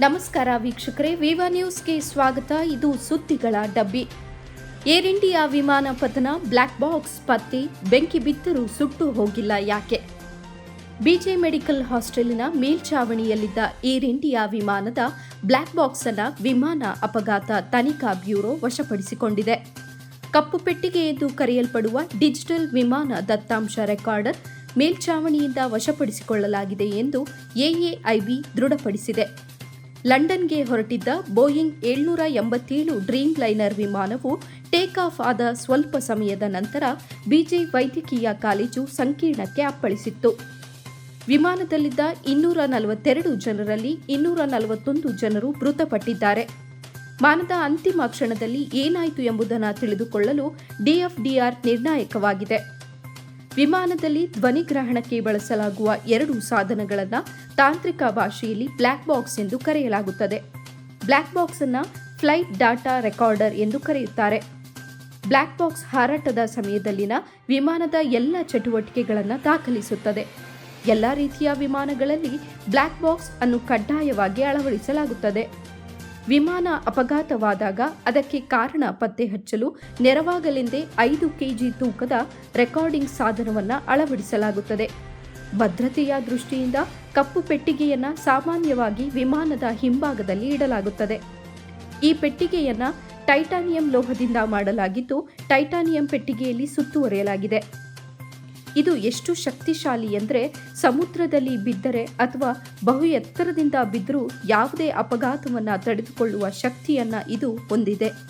ನಮಸ್ಕಾರ ವೀಕ್ಷಕರೇ, ವಿವಾ ನ್ಯೂಸ್ಗೆ ಸ್ವಾಗತ. ಇದು ಸುದ್ದಿಗಳ ಡಬ್ಬಿ. ಏರ್ ಇಂಡಿಯಾ ವಿಮಾನ ಪತನ ಬ್ಲ್ಯಾಕ್ ಬಾಕ್ಸ್ ಪತ್ತೆ, ಬೆಂಕಿ ಬಿದ್ದರೂ ಸುಟ್ಟು ಹೋಗಿಲ್ಲ ಯಾಕೆ? ಬಿಜೆ ಮೆಡಿಕಲ್ ಹಾಸ್ಟೆಲಿನ ಮೇಲ್ಛಾವಣಿಯಲ್ಲಿದ್ದ ಏರ್ ಇಂಡಿಯಾ ವಿಮಾನದ ಬ್ಲ್ಯಾಕ್ ಬಾಕ್ಸ್ ಅನ್ನ ವಿಮಾನ ಅಪಘಾತ ತನಿಖಾ ಬ್ಯೂರೋ ವಶಪಡಿಸಿಕೊಂಡಿದೆ. ಕಪ್ಪು ಪೆಟ್ಟಿಗೆ ಎಂದು ಕರೆಯಲ್ಪಡುವ ಡಿಜಿಟಲ್ ವಿಮಾನ ದತ್ತಾಂಶ ರೆಕಾರ್ಡರ್ ಮೇಲ್ಛಾವಣಿಯಿಂದ ವಶಪಡಿಸಿಕೊಳ್ಳಲಾಗಿದೆ ಎಂದು ಎಎಐಬಿ ದೃಢಪಡಿಸಿದೆ. ಲಂಡನ್ಗೆ ಹೊರಟಿದ್ದ ಬೋಯಿಂಗ್ ಏಳ್ನೂರ ಎಂಬತ್ತೇಳು ಡ್ರೀಮ್ ಲೈನರ್ ವಿಮಾನವು ಟೇಕ್ ಆಫ್ ಆದ ಸ್ವಲ್ಪ ಸಮಯದ ನಂತರ ಬಿಜೆ ವೈದ್ಯಕೀಯ ಕಾಲೇಜು ಸಂಕೀರ್ಣಕ್ಕೆ ಅಪ್ಪಳಿಸಿತ್ತು. ವಿಮಾನದಲ್ಲಿದ್ದ ಇನ್ನೂರ ನಲವತ್ತೆರಡು ಜನರಲ್ಲಿ ಇನ್ನೂರ ನಲವತ್ತೊಂದು ಜನರು ಮೃತಪಟ್ಟಿದ್ದಾರೆ. ಮಾನದ ಅಂತಿಮ ಕ್ಷಣದಲ್ಲಿ ಏನಾಯಿತು ಎಂಬುದನ್ನು ತಿಳಿದುಕೊಳ್ಳಲು ಡಿಎಫ್ಡಿಆರ್ ನಿರ್ಣಾಯಕವಾಗಿದೆ. ವಿಮಾನದಲ್ಲಿ ಧ್ವನಿಗ್ರಹಣಕ್ಕೆ ಬಳಸಲಾಗುವ ಎರಡು ಸಾಧನಗಳನ್ನು ತಾಂತ್ರಿಕ ಭಾಷೆಯಲ್ಲಿ ಬ್ಲ್ಯಾಕ್ ಬಾಕ್ಸ್ ಎಂದು ಕರೆಯಲಾಗುತ್ತದೆ. ಬ್ಲ್ಯಾಕ್ ಬಾಕ್ಸ್ ಅನ್ನು ಫ್ಲೈಟ್ ಡಾಟಾ ರೆಕಾರ್ಡರ್ ಎಂದು ಕರೆಯುತ್ತಾರೆ. ಬ್ಲ್ಯಾಕ್ ಬಾಕ್ಸ್ ಹಾರಾಟದ ಸಮಯದಲ್ಲಿನ ವಿಮಾನದ ಎಲ್ಲ ಚಟುವಟಿಕೆಗಳನ್ನು ದಾಖಲಿಸುತ್ತದೆ. ಎಲ್ಲ ರೀತಿಯ ವಿಮಾನಗಳಲ್ಲಿ ಬ್ಲ್ಯಾಕ್ ಬಾಕ್ಸ್ ಅನ್ನು ಕಡ್ಡಾಯವಾಗಿ ಅಳವಡಿಸಲಾಗುತ್ತದೆ. ವಿಮಾನ ಅಪಘಾತವಾದಾಗ ಅದಕ್ಕೆ ಕಾರಣ ಪತ್ತೆ ಹಚ್ಚಲು ನೆರವಾಗಲೆಂದೇ ಐದು ಕೆಜಿ ತೂಕದ ರೆಕಾರ್ಡಿಂಗ್ ಸಾಧನವನ್ನು ಅಳವಡಿಸಲಾಗುತ್ತದೆ. ಭದ್ರತೆಯ ದೃಷ್ಟಿಯಿಂದ ಕಪ್ಪು ಪೆಟ್ಟಿಗೆಯನ್ನು ಸಾಮಾನ್ಯವಾಗಿ ವಿಮಾನದ ಹಿಂಭಾಗದಲ್ಲಿ ಇಡಲಾಗುತ್ತದೆ. ಈ ಪೆಟ್ಟಿಗೆಯನ್ನು ಟೈಟಾನಿಯಂ ಲೋಹದಿಂದ ಮಾಡಲಾಗಿದ್ದು, ಟೈಟಾನಿಯಂ ಪೆಟ್ಟಿಗೆಯಲ್ಲಿ ಸುತ್ತುವರಿಯಲಾಗಿದೆ. ಇದು ಎಷ್ಟು ಶಕ್ತಿಶಾಲಿ ಎಂದರೆ ಸಮುದ್ರದಲ್ಲಿ ಬಿದ್ದರೆ ಅಥವಾ ಬಹು ಎತ್ತರದಿಂದ ಬಿದ್ದರೂ ಯಾವುದೇ ಅಪಘಾತವನ್ನು ತಡೆದುಕೊಳ್ಳುವ ಶಕ್ತಿಯನ್ನ ಇದು ಹೊಂದಿದೆ.